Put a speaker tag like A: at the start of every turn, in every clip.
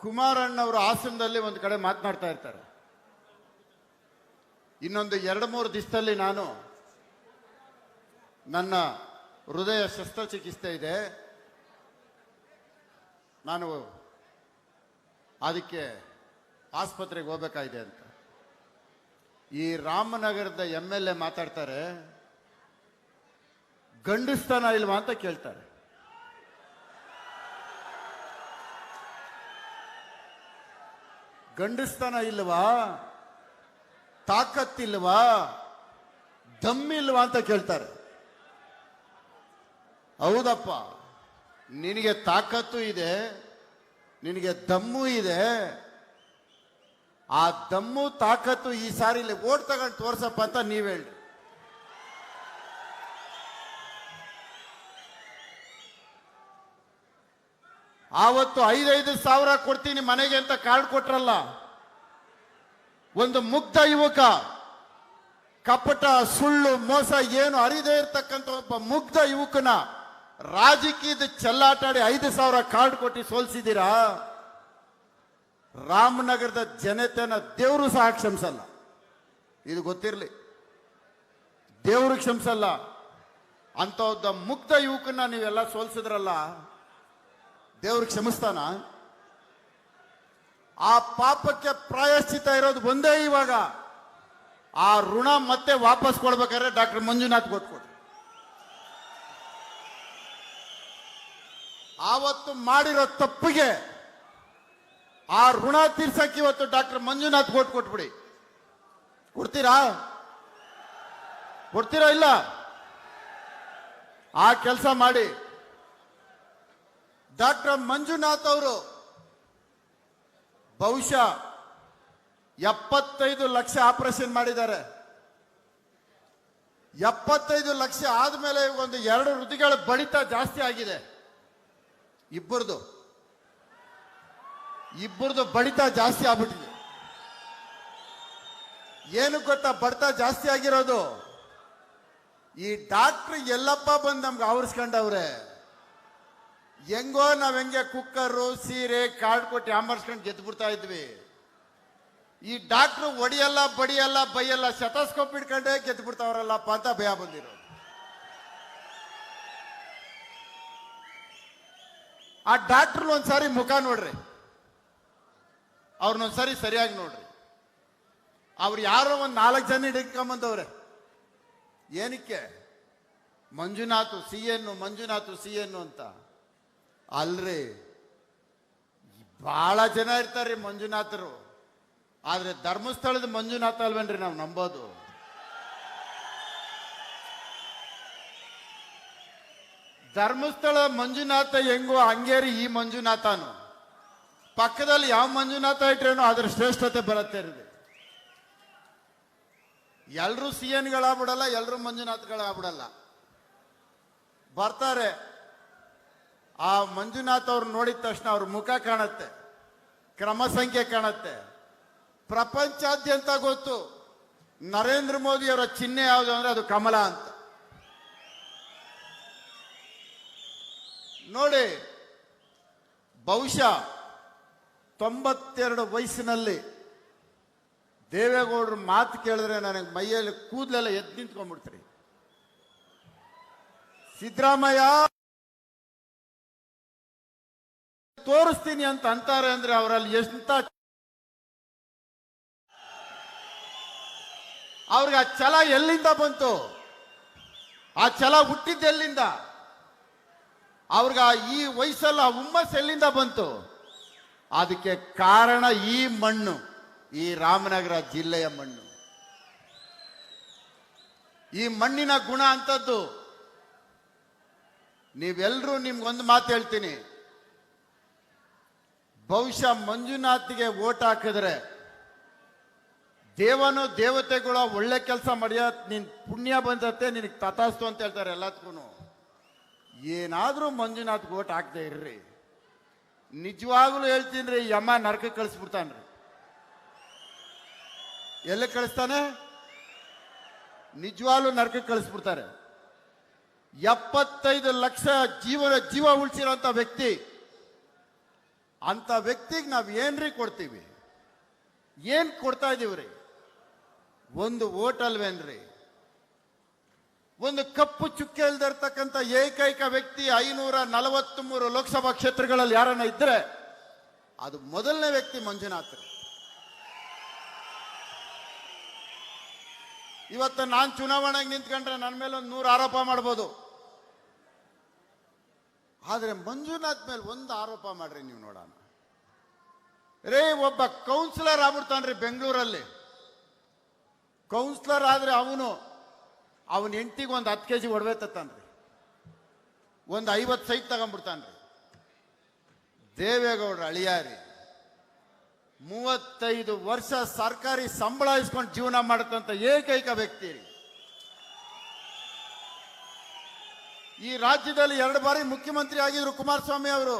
A: ಕುಮಾರಣ್ಣವರು ಹಾಸನದಲ್ಲಿ ಒಂದು ಕಡೆ ಮಾತನಾಡ್ತಾ ಇರ್ತಾರೆ. ಇನ್ನೊಂದು ಎರಡು ಮೂರು ದಿವಸದಲ್ಲಿ ನಾನು ನನ್ನ ಹೃದಯ ಶಸ್ತ್ರಚಿಕಿತ್ಸೆ ಇದೆ. ನಾನು ಅದಕ್ಕೆ ಆಸ್ಪತ್ರೆಗೆ ಹೋಗ್ಬೇಕಾಗಿದೆ ಅಂತ. ಈ ರಾಮನಗರದ ಎಂ ಎಲ್ ಎ ಮಾತಾಡ್ತಾರೆ, ಗಂಡಸ್ತನ ಇಲ್ವಾ ಅಂತ ಕೇಳ್ತಾರೆ. ಗಂಡಸ್ತನ ಇಲ್ವಾ? ತಾಕತ್ತಿಲ್ವಾ? ದಮ್ಮಿಲ್ವಾ ಅಂತ ಕೇಳ್ತಾರೆ. ಹೌದಪ್ಪ. ನಿನಗೆ ತಾಕತ್ತು ಇದೆ, ನಿನಗೆ ದಮ್ಮು ಇದೆ. ಆ ದಮ್ಮು ತಾಕತ್ತು ಈ ಸಾರಿ ಇಲ್ಲಿ ಓಟ್ ತಗೊಂಡು ತೋರ್ಸಪ್ಪ ಅಂತ ನೀವು ಹೇಳಿ ಆವತ್ತು ಐದೈದು ಸಾವಿರ ಕೊಡ್ತೀನಿ ಮನೆಗೆ ಅಂತ ಕಾರ್ಡ್ ಕೊಟ್ರಲ್ಲ. ಒಂದು ಮುಗ್ಧ ಯುವಕ, ಕಪಟ, ಸುಳ್ಳು, ಮೋಸ ಏನು ಅರಿದೇ ಇರತಕ್ಕಂಥ ಒಬ್ಬ ಮುಗ್ಧ ಯುವಕನ ರಾಜಕೀಯದ ಚೆಲ್ಲಾಟಾಡಿ ಐದು ಸಾವಿರ ಕಾರ್ಡ್ ಕೊಟ್ಟು ಸೋಲ್ಸಿದ್ದೀರಾ? ರಾಮನಗರದ ಜನತೆನ ದೇವರು ಸಹ ಕ್ಷಮಿಸಲ್ಲ. ಇದು ಗೊತ್ತಿರಲಿ. ದೇವರು ಕ್ಷಮಿಸಲ್ಲ. ಅಂತ ಒಬ್ಬ ಮುಗ್ಧ ಯುವಕನ ನೀವೆಲ್ಲ ಸೋಲ್ಸಿದ್ರಲ್ಲ? ದೇವ್ರು ಕ್ಷಮಿಸ್ತಾನ? ಆ ಪಾಪಕ್ಕೆ ಪ್ರಾಯಶ್ಚಿತ ಇರೋದು ಒಂದೇ ಇವಾಗ. ಆ ಋಣ ಮತ್ತೆ ವಾಪಸ್ ಕೊಡ್ಬೇಕಾದ್ರೆ ಡಾಕ್ಟರ್ ಮಂಜುನಾಥ್ ಕೊಟ್ಕೊಡಿ ಆವತ್ತು ಮಾಡಿರೋ ತಪ್ಪಿಗೆ ಆ ಋಣ ತೀರ್ಸಕ್ಕೆ ಇವತ್ತು ಡಾಕ್ಟರ್ ಮಂಜುನಾಥ್ ಕೋಟ್ ಕೊಟ್ಬಿಡಿ. ಕೊಡ್ತೀರಾ? ಕೊಡ್ತೀರಾ ಇಲ್ಲ? ಆ ಕೆಲಸ ಮಾಡಿ. ಡಾಕ್ಟರ್ ಮಂಜುನಾಥ್ ಅವರು ಬಹುಶಃ ಎಪ್ಪತ್ತೈದು ಲಕ್ಷ ಆಪರೇಷನ್ ಮಾಡಿದ್ದಾರೆ. ಎಪ್ಪತ್ತೈದು ಲಕ್ಷ ಆದಮೇಲೆ ಒಂದು ಎರಡು ಋತುಗಳ ಬಡಿತ ಜಾಸ್ತಿ ಆಗಿದೆ. ಇಬ್ಬರದು ಇಬ್ಬರದು ಬಡಿತ ಜಾಸ್ತಿ ಆಗ್ಬಿಟ್ಟಿದೆ. ಏನು ಗೊತ್ತಾ, ಬಡಿತ ಜಾಸ್ತಿ ಆಗಿರೋದು, ಈ ಡಾಕ್ಟರ್ ಎಲ್ಲಪ್ಪ ಬಂದು ನಮ್ಗೆ ಆವರಿಸ್ಕೊಂಡವ್ರೆ. ಹೆಂಗೋ ನಾವ್ ಹೆಂಗೆ ಕುಕ್ಕರು, ಸೀರೆ ಕಾರ್ಡ್ ಕೊಟ್ಟು ಆಮರ್ಸ್ಕೊಂಡು ಗೆದ್ದು ಬಿಡ್ತಾ ಇದ್ವಿ. ಈ ಡಾಕ್ಟ್ರು ಒಡಿಯಲ್ಲ, ಬಡಿಯಲ್ಲ, ಬೈಯಲ್ಲ ಶತಸ್ಕೋಪ್ ಇಟ್ಕೊಂಡೇ ಗೆದ್ದು ಬಿಡ್ತಾವ್ರಲ್ಲಪ್ಪ ಅಂತ ಭಯ ಬಂದಿರೋ ಆ ಡಾಕ್ಟ್ರ್ ಒಂದ್ಸಾರಿ ಮುಖ ನೋಡ್ರಿ. ಅವ್ರನ್ನೊಂದ್ಸಾರಿ ಸರಿಯಾಗಿ ನೋಡ್ರಿ. ಅವ್ರು ಯಾರೋ ಒಂದು ನಾಲ್ಕು ಜನ ಹಿಡ್ಕೊಂಬಂದವ್ರೆ. ಏನಕ್ಕೆ? ಮಂಜುನಾಥು, ಸಿ ಎನ್ನು ಮಂಜುನಾಥು, ಸಿ ಎನ್ನು ಅಂತ. ಅಲ್ರಿ. ಬಹಳ ಜನ ಇರ್ತಾರೆ ಮಂಜುನಾಥರು. ಆದ್ರೆ ಧರ್ಮಸ್ಥಳದ ಮಂಜುನಾಥ ಅಲ್ವೇನ್ರಿ ನಾವು ನಂಬೋದು. ಧರ್ಮಸ್ಥಳ ಮಂಜುನಾಥ ಹೆಂಗೋ ಹಂಗೇರಿ ಈ ಮಂಜುನಾಥನು. ಪಕ್ಕದಲ್ಲಿ ಯಾವ ಮಂಜುನಾಥ ಇಟ್ರೇನೋ ಅದ್ರ ಶ್ರೇಷ್ಠತೆ ಬರುತ್ತೆ ರೀ. ಎಲ್ಲರೂ ಸಿ ಎನ್ಗಳಾಗ್ಬಿಡಲ್ಲ ಎಲ್ರೂ ಮಂಜುನಾಥ್ಗಳಾಗ್ಬಿಡಲ್ಲ. ಬರ್ತಾರೆ. ಆ ಮಂಜುನಾಥ್ ಅವ್ರು ನೋಡಿದ ತಕ್ಷಣ ಅವ್ರ ಮುಖ ಕಾಣುತ್ತೆ. ಕ್ರಮ ಸಂಖ್ಯೆ ಕಾಣತ್ತೆ. ಪ್ರಪಂಚಾದ್ಯಂತ ಗೊತ್ತು. ನರೇಂದ್ರ ಮೋದಿ ಅವರ ಚಿಹ್ನೆ ಯಾವುದು ಅಂದ್ರೆ ಅದು ಕಮಲ ಅಂತ. ನೋಡಿ, ಬಹುಶಃ ತೊಂಬತ್ತೆರಡು ವಯಸ್ಸಿನಲ್ಲಿ ದೇವೇಗೌಡರು ಮಾತು ಕೇಳಿದ್ರೆ ನನಗೆ ಮೈಯಲ್ಲಿ ಕೂದಲೆಲ್ಲ ಎದ್ದು ನಿಂತ್ಕೊಂಡ್ಬಿಡ್ತೀರಿ. ಸಿದ್ದರಾಮಯ್ಯ! ತೋರಿಸ್ತೀನಿ ಅಂತ ಅಂತಾರೆ ಅಂದ್ರೆ ಅವರಲ್ಲಿ ಎಂತ ಅವ್ರಿಗೆ ಆ ಛಲ ಎಲ್ಲಿಂದ ಬಂತು? ಆ ಛಲ ಹುಟ್ಟಿದ್ದು ಎಲ್ಲಿಂದ? ಅವ್ರಿಗೆ ಈ ವಯಸ್ಸಲ್ಲಿ ಆ ಹುಮ್ಮಸ್ ಎಲ್ಲಿಂದ ಬಂತು? ಅದಕ್ಕೆ ಕಾರಣ ಈ ಮಣ್ಣು, ಈ ರಾಮನಗರ ಜಿಲ್ಲೆಯ ಮಣ್ಣು. ಈ ಮಣ್ಣಿನ ಗುಣ ಅಂತದ್ದು ನೀವೆಲ್ಲರೂ ನಿಮ್ಗೊಂದು ಮಾತು ಹೇಳ್ತೀನಿ. ಬಹುಶಃ ಮಂಜುನಾಥ್ಗೆ ಓಟ್ ಹಾಕಿದ್ರೆ ದೇವನು ದೇವತೆಗಳ ಒಳ್ಳೆ ಕೆಲಸ ಮಾಡಿಯ, ನಿನ್ ಪುಣ್ಯ ಬಂದತ್ತೆ, ನಿನಗೆ ತಥಾಸ್ತು ಅಂತ ಹೇಳ್ತಾರೆ ಎಲ್ಲದಕ್ಕೂ ಏನಾದರೂ ಮಂಜುನಾಥ್ಗೆ ಓಟ್ ಹಾಕದೆ ಇರ್ರಿ. ನಿಜವಾಗ್ಲೂ ಹೇಳ್ತೀನಿ ರೀ ಯಮ ನರಕ ಕಳಿಸ್ಬಿಡ್ತಾನ್ರಿ. ಎಲ್ಲಿ ಕಳಿಸ್ತಾನೆ? ನಿಜವಾಗ್ಲೂ ನರಕ ಕಳಿಸ್ಬಿಡ್ತಾರೆ. ಎಪ್ಪತ್ತೈದು ಲಕ್ಷ ಜೀವನ ಜೀವ ಉಳಿಸಿರೋಂಥ ವ್ಯಕ್ತಿ ಅಂತ ವ್ಯಕ್ತಿಗೆ ನಾವು ಏನ್ರಿ ಕೊಡ್ತೀವಿ? ಏನು ಕೊಡ್ತಾ ಇದೀವ್ರಿ? ಒಂದು ಓಟ್ ಅಲ್ವೇನ್ರಿ? ಒಂದು ಕಪ್ಪು ಚುಕ್ಕೆ ಇಲ್ದಿರ್ತಕ್ಕಂಥ ಏಕೈಕ ವ್ಯಕ್ತಿ ಐನೂರ ನಲವತ್ತ್ ಮೂರು ಲೋಕಸಭಾ ಕ್ಷೇತ್ರಗಳಲ್ಲಿ ಯಾರನ್ನ ಇದ್ರೆ ಅದು ಮೊದಲನೇ ವ್ಯಕ್ತಿ ಮಂಜುನಾಥ್. ಇವತ್ತು ನಾನು ಚುನಾವಣೆಗೆ ನಿಂತ್ಕೊಂಡ್ರೆ ನನ್ನ ಮೇಲೆ ಒಂದು ನೂರು ಆರೋಪ ಮಾಡ್ಬೋದು. ಆದ್ರೆ ಮಂಜುನಾಥ್ ಮೇಲೆ ಒಂದು ಆರೋಪ ಮಾಡ್ರಿ ನೀವು ನೋಡೋಣ. ರೇ, ಒಬ್ಬ ಕೌನ್ಸಿಲರ್ ಆಗ್ಬಿಡ್ತಾನ್ರಿ ಬೆಂಗಳೂರಲ್ಲಿ. ಕೌನ್ಸಿಲರ್ ಆದ್ರೆ ಅವನು, ಅವನ ಹೆಂಡತಿಗೆ ಒಂದು ಹತ್ತು ಕೆ ಜಿ ಒಡವೆ ತತ್ತಾನ್ರಿ. ಒಂದು ಐವತ್ತು ಸೈಟ್ ತಗೊಂಡ್ಬಿಡ್ತಾನ್ರಿ. ದೇವೇಗೌಡ್ರ ಅಳಿಯಾರಿ. ಮೂವತ್ತೈದು ವರ್ಷ ಸರ್ಕಾರಿ ಸಂಬಳ ಇಸ್ಕೊಂಡು ಜೀವನ ಮಾಡತಂತ ಏಕೈಕ ವ್ಯಕ್ತಿ ರೀ. ಈ ರಾಜ್ಯದಲ್ಲಿ ಎರಡು ಬಾರಿ ಮುಖ್ಯಮಂತ್ರಿ ಆಗಿದ್ರು ಕುಮಾರಸ್ವಾಮಿ ಅವರು.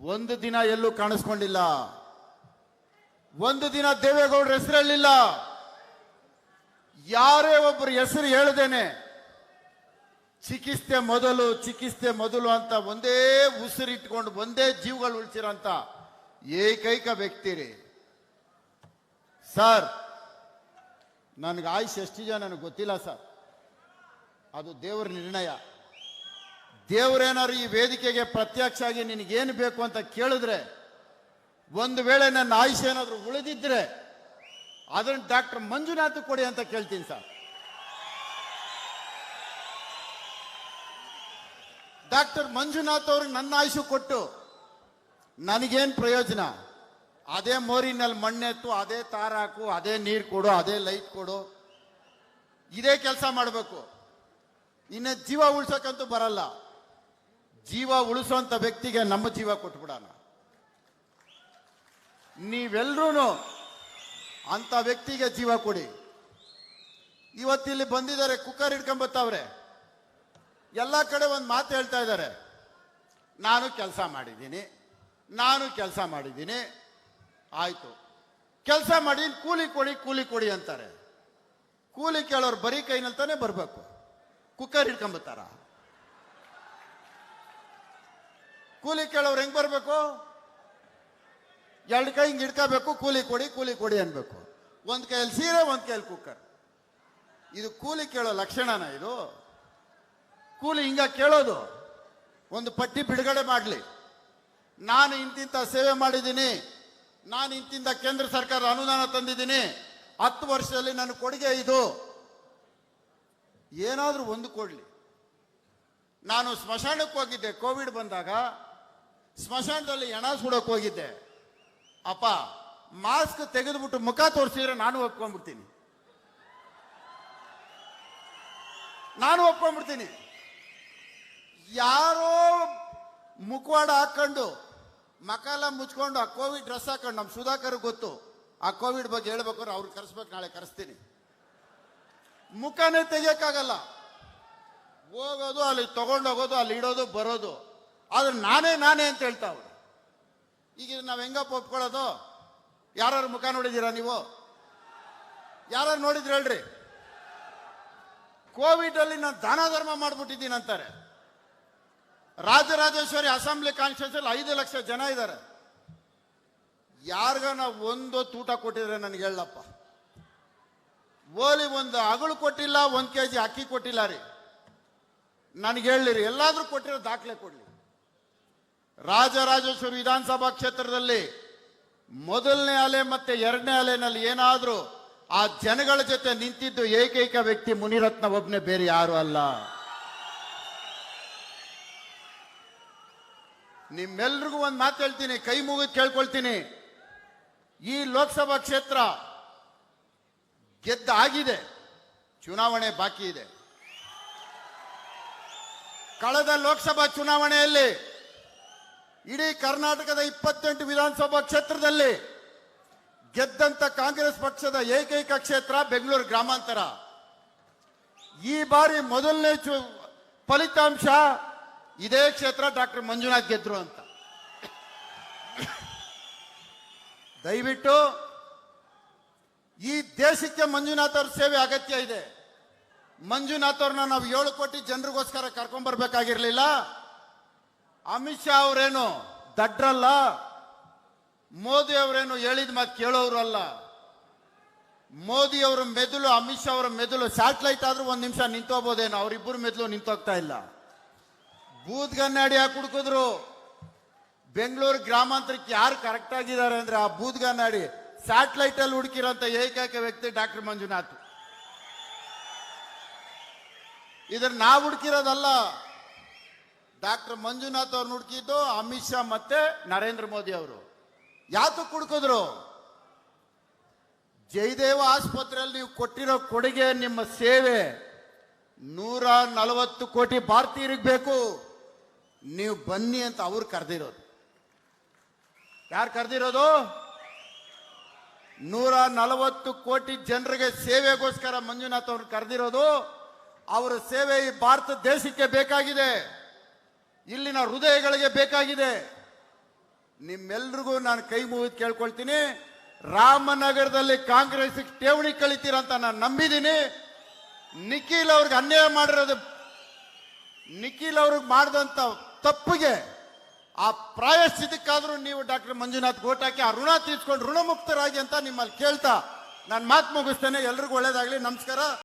A: ಒಂದು ದಿನ ಎಲ್ಲೂ ಕಾಣಿಸ್ಕೊಂಡಿಲ್ಲ. ಒಂದು ದಿನ ದೇವೇಗೌಡರ ಹೆಸರು ಹೇಳಿಲ್ಲ ಯಾರೇ ಒಬ್ಬರು ಹೆಸರು ಹೇಳದೇನೆ, ಚಿಕಿತ್ಸೆ ಮೊದಲು ಚಿಕಿತ್ಸೆ ಮೊದಲು ಅಂತ ಒಂದೇ ಉಸಿರಿಟ್ಕೊಂಡು ಒಂದೇ ಜೀವಗಳು ಉಳಿಸಿರೋಂಥ ಏಕೈಕ ವ್ಯಕ್ತಿ ರೀ. ಸರ್, ನನಗೆ ಆಯುಷ್ ಎಷ್ಟಿದೆ ನನಗೆ ಗೊತ್ತಿಲ್ಲ ಸರ್. ಅದು ದೇವರ ನಿರ್ಣಯ. ದೇವರೇನಾದ್ರು ಈ ವೇದಿಕೆಗೆ ಪ್ರತ್ಯಕ್ಷ ಆಗಿ ನಿನಗೇನು ಬೇಕು ಅಂತ ಕೇಳಿದ್ರೆ, ಒಂದು ವೇಳೆ ನನ್ನ ಆಯುಷ್ಯ ಏನಾದರೂ ಉಳಿದಿದ್ರೆ, ಅದನ್ನು ಡಾಕ್ಟರ್ ಮಂಜುನಾಥ್ ಕೊಡಿ ಅಂತ ಕೇಳ್ತೀನಿ ಸರ್. ಡಾಕ್ಟರ್ ಮಂಜುನಾಥ್ ಅವ್ರಿಗೆ ನನ್ನ ಆಯುಷು ಕೊಟ್ಟು ನನಗೇನು ಪ್ರಯೋಜನ? ಅದೇ ಮೋರಿನಲ್ಲಿ ಮಣ್ಣೆತ್ತು ಅದೇ ತಾರಾಕು, ಅದೇ ನೀರು ಕೊಡು, ಅದೇ ಲೈಟ್ ಕೊಡು. ಇದೇ ಕೆಲಸ ಮಾಡಬೇಕು. ಇನ್ನು ಜೀವ ಉಳ್ಸಕ್ಕಂತೂ ಬರಲ್ಲ. ಜೀವ ಉಳಿಸುವಂತ ವ್ಯಕ್ತಿಗೆ ನಮ್ಮ ಜೀವ ಕೊಟ್ಬಿಡೋಣ. ನೀವೆಲ್ಲರೂ ಅಂತ ವ್ಯಕ್ತಿಗೆ ಜೀವ ಕೊಡಿ. ಇವತ್ತಿಲ್ಲಿ ಬಂದಿದ್ದಾರೆ, ಕುಕ್ಕರ್ ಹಿಡ್ಕೊಂಬತ್ತವ್ರೆ. ಎಲ್ಲ ಕಡೆ ಒಂದು ಮಾತು ಹೇಳ್ತಾ ಇದ್ದಾರೆ. ನಾನು ಕೆಲಸ ಮಾಡಿದ್ದೀನಿ. ನಾನು ಕೆಲಸ ಮಾಡಿದ್ದೀನಿ. ಆಯಿತು. ಕೆಲಸ ಮಾಡಿ, ಕೂಲಿ ಕೊಡಿ ಕೂಲಿ ಕೊಡಿ ಅಂತಾರೆ. ಕೂಲಿ ಕೇಳೋರು ಬರೀ ಕೈನಲ್ಲಿ ತಾನೇ ಬರಬೇಕು. ಕುಕ್ಕರ್ ಹಿಡ್ಕೊಂಬತ್ತಾರ ಕೂಲಿ ಕೇಳೋರು ಹೆಂಗ್ ಬರಬೇಕು? ಎರಡು ಕೈ ಹಿಂಗೆ ಹಿಡ್ಕೋಬೇಕು, ಕೂಲಿ ಕೊಡಿ ಕೂಲಿ ಕೊಡಿ ಅನ್ಬೇಕು. ಒಂದ್ ಕೈಯಲ್ಲಿ ಸೀರೆ, ಒಂದ್ ಕೈಯಲ್ಲಿ ಕುಕ್ಕರ್. ಇದು ಕೂಲಿ ಕೇಳೋ ಲಕ್ಷಣನ ಇದು? ಕೂಲಿ ಹಿಂಗ ಕೇಳೋದು. ಒಂದು ಪಟ್ಟಿ ಬಿಡುಗಡೆ ಮಾಡಲಿ. ನಾನು ಇಂತಿಂತ ಸೇವೆ ಮಾಡಿದ್ದೀನಿ. ನಾನು ಇಂತಿಂತ ಕೇಂದ್ರ ಸರ್ಕಾರ ಅನುದಾನ ತಂದಿದ್ದೀನಿ. ಹತ್ತು ವರ್ಷದಲ್ಲಿ ನನ್ನ ಕೊಡುಗೆ ಇದು. ಏನಾದರೂ ಒಂದು ಕೊಡಲಿ. ನಾನು ಸ್ಮಶಾನಕ್ಕೆ ಹೋಗಿದ್ದೆ, ಕೋವಿಡ್ ಬಂದಾಗ. ಸ್ಮಶಾನದಲ್ಲಿ ಎಣ ಸುಡಕ್ಕೆ ಹೋಗಿದ್ದೆ. ಅಪ್ಪ, ಮಾಸ್ಕ್ ತೆಗೆದುಬಿಟ್ಟು ಮುಖ ತೋರಿಸಿದ್ರೆ ನಾನು ಒಪ್ಕೊಂಡ್ಬಿಡ್ತೀನಿ. ನಾನು ಒಪ್ಕೊಂಡ್ಬಿಡ್ತೀನಿ. ಯಾರೋ ಮುಖವಾಡ ಹಾಕೊಂಡು, ಮಕಾಲ ಮುಚ್ಕೊಂಡು ಆ ಕೋವಿಡ್ ಡ್ರೆಸ್ ಹಾಕೊಂಡು ನಮ್ಮ ಸುಧಾಕರ್ ಗೊತ್ತು. ಆ ಕೋವಿಡ್ ಬಗ್ಗೆ ಹೇಳ್ಬೇಕಾದ್ರೆ ಅವ್ರಿಗೆ ಕರೆಸ್ಬೇಕು, ನಾಳೆ ಕರೆಸ್ತೀನಿ. ಮುಖನೇ ತೆಗಿಯಕ್ಕಾಗಲ್ಲ. ಹೋಗೋದು, ಅಲ್ಲಿ ತಗೊಂಡೋಗೋದು ಅಲ್ಲಿ ಇಡೋದು, ಬರೋದು. ಆದ್ರೆ ನಾನೇ ನಾನೇ ಅಂತ ಹೇಳ್ತಾವ್ರು ಈಗ ನಾವು ಹೆಂಗಪ್ಪ ಒಪ್ಕೊಳ್ಳೋದು? ಯಾರು ಮುಖ ನೋಡಿದ್ದೀರಾ ನೀವು? ಯಾರು ನೋಡಿದ್ರು ಹೇಳ್ರಿ? ಕೋವಿಡ್ ಅಲ್ಲಿ ನಾನು ದಾನ ಧರ್ಮ ಮಾಡ್ಬಿಟ್ಟಿದ್ದೀನಿ ಅಂತಾರೆ. ರಾಜರಾಜೇಶ್ವರಿ ಅಸೆಂಬ್ಲಿ ಕಾನ್ಸ್ಟಿಟ್ಯೂನ್ಸ್ ಅಲ್ಲಿ ಐದು ಲಕ್ಷ ಜನ ಇದ್ದಾರೆ. ಯಾರಿಗ ನಾವು ಒಂದು ತೂಟ ಕೊಟ್ಟಿದ್ರೆ ನನಗೆ ಹೇಳಪ್ಪ. ಓಲಿ ಒಂದು ಅಗಳು ಕೊಟ್ಟಿಲ್ಲ, ಒಂದು ಕೆ ಜಿ ಅಕ್ಕಿ ಕೊಟ್ಟಿಲ್ಲ ರೀ. ನನಗೆ ಹೇಳಿರಿ ಎಲ್ಲಾದರೂ ಕೊಟ್ಟಿರೋ ದಾಖಲೆ ಕೊಡ್ಲಿ. ರಾಜರಾಜೇಶ್ವರಿ ವಿಧಾನಸಭಾ ಕ್ಷೇತ್ರದಲ್ಲಿ ಮೊದಲನೇ ಅಲೆ ಮತ್ತೆ ಎರಡನೇ ಅಲೆನಲ್ಲಿ ಏನಾದರೂ ಆ ಜನಗಳ ಜೊತೆ ನಿಂತಿದ್ದು ಏಕೈಕ ವ್ಯಕ್ತಿ ಮುನಿರತ್ನ ಒಬ್ಬನೇ ಬೇರೆ ಯಾರು ಅಲ್ಲ. ನಿಮ್ಮೆಲ್ರಿಗೂ ಒಂದು ಮಾತು ಹೇಳ್ತೀನಿ, ಕೈ ಮುಗಿದು ಕೇಳ್ಕೊಳ್ತೀನಿ. ಈ ಲೋಕಸಭಾ ಕ್ಷೇತ್ರ ಗೆದ್ದ ಆಗಿದೆ ಚುನಾವಣೆ ಬಾಕಿ ಇದೆ. ಕಳೆದ ಲೋಕಸಭಾ ಚುನಾವಣೆಯಲ್ಲಿ ಇಡೀ ಕರ್ನಾಟಕದ ಇಪ್ಪತ್ತೆಂಟು ವಿಧಾನಸಭಾ ಕ್ಷೇತ್ರದಲ್ಲಿ ಗೆದ್ದಂತ ಕಾಂಗ್ರೆಸ್ ಪಕ್ಷದ ಏಕೈಕ ಕ್ಷೇತ್ರ ಬೆಂಗಳೂರು ಗ್ರಾಮಾಂತರ. ಈ ಬಾರಿ ಮೊದಲನೇ ಚು, ಫಲಿತಾಂಶ ಇದೇ ಕ್ಷೇತ್ರ ಡಾಕ್ಟರ್ ಮಂಜುನಾಥ್ ಗೆದ್ರು ಅಂತ. ದಯವಿಟ್ಟು ಈ ದೇಶಕ್ಕೆ ಮಂಜುನಾಥ್ ಅವ್ರ ಸೇವೆ ಅಗತ್ಯ ಇದೆ. ಮಂಜುನಾಥ್ ಅವ್ರನ್ನ ನಾವು ಏಳು ಕೋಟಿ ಜನರಿಗೋಸ್ಕರ ಕರ್ಕೊಂಡ್ ಬರ್ಬೇಕಾಗಿರ್ಲಿಲ್ಲ. ಅಮಿತ್ ಶಾ ಅವರೇನು ದಡ್ರಲ್ಲ? ಮೋದಿ ಅವರೇನು ಹೇಳಿದ ಮಾತು ಕೇಳೋರಲ್ಲ ಮೋದಿ ಅವರ ಮೆದುಳು, ಅಮಿತ್ ಶಾ ಅವರ ಮೆದುಳು ಸ್ಯಾಟಲೈಟ್ ಆದ್ರೂ ಒಂದ್ ನಿಮಿಷ ನಿಂತೋಗ್ಬೋದೇನೋ ಅವರಿಬ್ಬರು ಮೆದುಳು ನಿಂತೋಗ್ತಾ ಇಲ್ಲ. ಬೂದ್ಗನ್ನಾಡಿ ಯಾಕೆ ಹುಡುಕಿದ್ರು? ಬೆಂಗಳೂರು ಗ್ರಾಮಾಂತರಕ್ಕೆ ಯಾರು ಕರೆಕ್ಟ್ ಆಗಿದ್ದಾರೆ ಅಂದ್ರೆ ಆ ಬೂದ್ಗನ್ನಾಡಿ ಸ್ಯಾಟಲೈಟ್ ಅಲ್ಲಿ ಹುಡುಕಿರೋಂಥ ಏಕೈಕ ವ್ಯಕ್ತಿ ಡಾಕ್ಟರ್ ಮಂಜುನಾಥ್. ಇದ್ರ ನಾವು ಹುಡುಕಿರೋದಲ್ಲ, ಡಾಕ್ಟರ್ ಮಂಜುನಾಥ್ ಅವ್ರನ್ನ ಹುಡುಕಿದ್ದು ಅಮಿತ್ ಶಾ ಮತ್ತೆ ನರೇಂದ್ರ ಮೋದಿ ಅವರು. ಯಾತಕ್ಕೆ ಹುಡುಕಿದ್ರು? ಜಯದೇವ ಆಸ್ಪತ್ರೆಯಲ್ಲಿ ನೀವು ಕೊಟ್ಟಿರೋ ಕೊಡುಗೆ, ನಿಮ್ಮ ಸೇವೆ ನೂರ ನಲವತ್ತು ಕೋಟಿ ಭಾರತೀಯರಿಗೆ ಬೇಕು. ನೀವು ಬನ್ನಿ ಅಂತ ಅವ್ರು ಕರೆದಿರೋದು. ಯಾರು ಕರೆದಿರೋದು? ನೂರ ನಲವತ್ತು ಕೋಟಿ ಜನರಿಗೆ ಸೇವೆಗೋಸ್ಕರ ಮಂಜುನಾಥ್ ಅವರು ಕರೆದಿರೋದು, ಅವರ ಸೇವೆ ಈ ಭಾರತ ದೇಶಕ್ಕೆ ಬೇಕಾಗಿದೆ. ಇಲ್ಲಿನ ಹೃದಯಗಳಿಗೆ ಬೇಕಾಗಿದೆ. ನಿಮ್ಮೆಲ್ರಿಗೂ ನಾನು ಕೈ ಮುಗಿದು ಕೇಳ್ಕೊಳ್ತೀನಿ. ರಾಮನಗರದಲ್ಲಿ ಕಾಂಗ್ರೆಸ್ ಠೇವಣಿ ಕಳಿತೀರಂತ ನಾನು ನಂಬಿದ್ದೀನಿ. ನಿಖಿಲ್ ಅವ್ರಿಗೆ ಅನ್ಯಾಯ ಮಾಡಿರೋದು, ನಿಖಿಲ್ ಅವ್ರಿಗೆ ಮಾಡಿದಂತ ತಪ್ಪಿಗೆ ಆ ಪ್ರಾಯಶ್ಚಿತಕ್ಕಾದ್ರೂ ನೀವು ಡಾಕ್ಟರ್ ಮಂಜುನಾಥ್ ಗೋಟಾಕಿ ಆ ಋಣ ತೀರ್ಸ್ಕೊಂಡು ಋಣಮುಕ್ತರಾಗಿ ಅಂತ ನಿಮ್ಮಲ್ಲಿ ಕೇಳ್ತಾ, ನಾನು ಮಾತು ಮುಗಿಸ್ತೇನೆ. ಎಲ್ರಿಗೂ ಒಳ್ಳೇದಾಗ್ಲಿ. ನಮಸ್ಕಾರ.